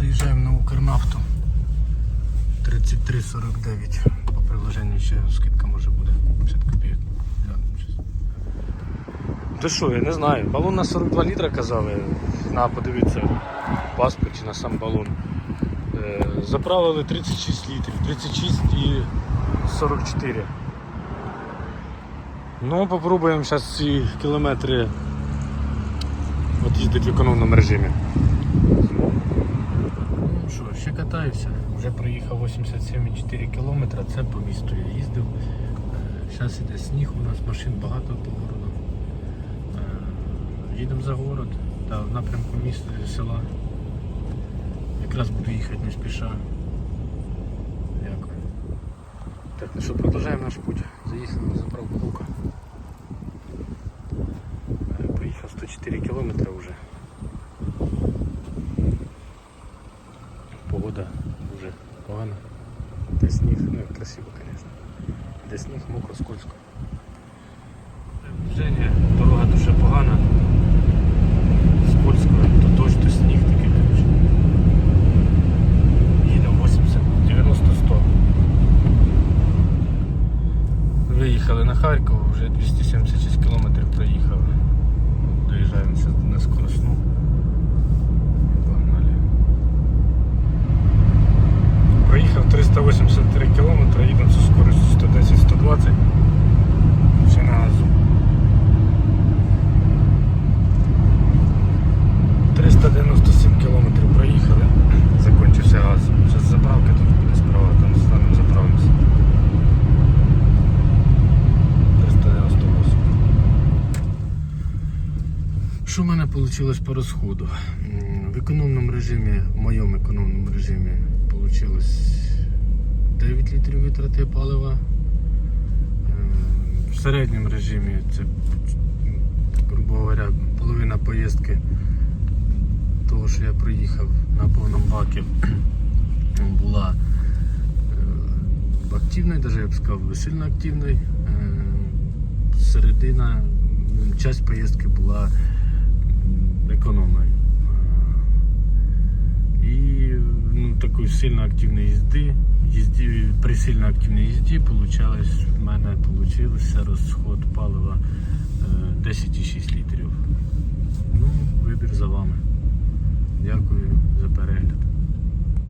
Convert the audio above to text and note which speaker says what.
Speaker 1: Заїжджаємо на Укрнафту 33,49. По приложенню ще скидка може буде 50 копійок. Та що, я не знаю. Балон на 42 літра казали. На, подивіться паспорт чи на сам балон. Е, заправили 36 літрів, 36 і 44. Ну, попробуємо зараз ці кілометри от їздити в економному режимі. Що, ще катаюся. Вже проїхав 87,4 кілометра, це по місту я їздив. Зараз іде сніг, у нас машин багато по городу. Е, Їдемо за город, та, в напрямку міста села. Якраз буду їхати не спіша. Дякую. Так, ну що, продовжуємо наш путь. Заїхали на заправку Лука. Е, Проїхав 104 кілометри вже. Погода дуже погана. Де сніг, ну красиво, звісно. Де сніг, мокро, скользко. Движення, дорога дуже погана. Скользко, то дощ, то сніг такий, коротше. Їдемо 80, 90, 100. Виїхали на Харків, вже 276 кілометрів проїхав. Що в мене вийшло по розходу? В економному режимі, в моєму економному режимі вийшло 9 літрів витрати палива. Е, В середньому режимі це, грубо говоря, половина поїздки того, що я проїхав на повному бакі, була е, активною, навіть я б сказав, сильно активною. Е, Середина, часть поїздки була економною. Е, І ну, такої сильно активної їзди, їзді, при сильно активній їзді в мене розход палива е, 10,6 літрів.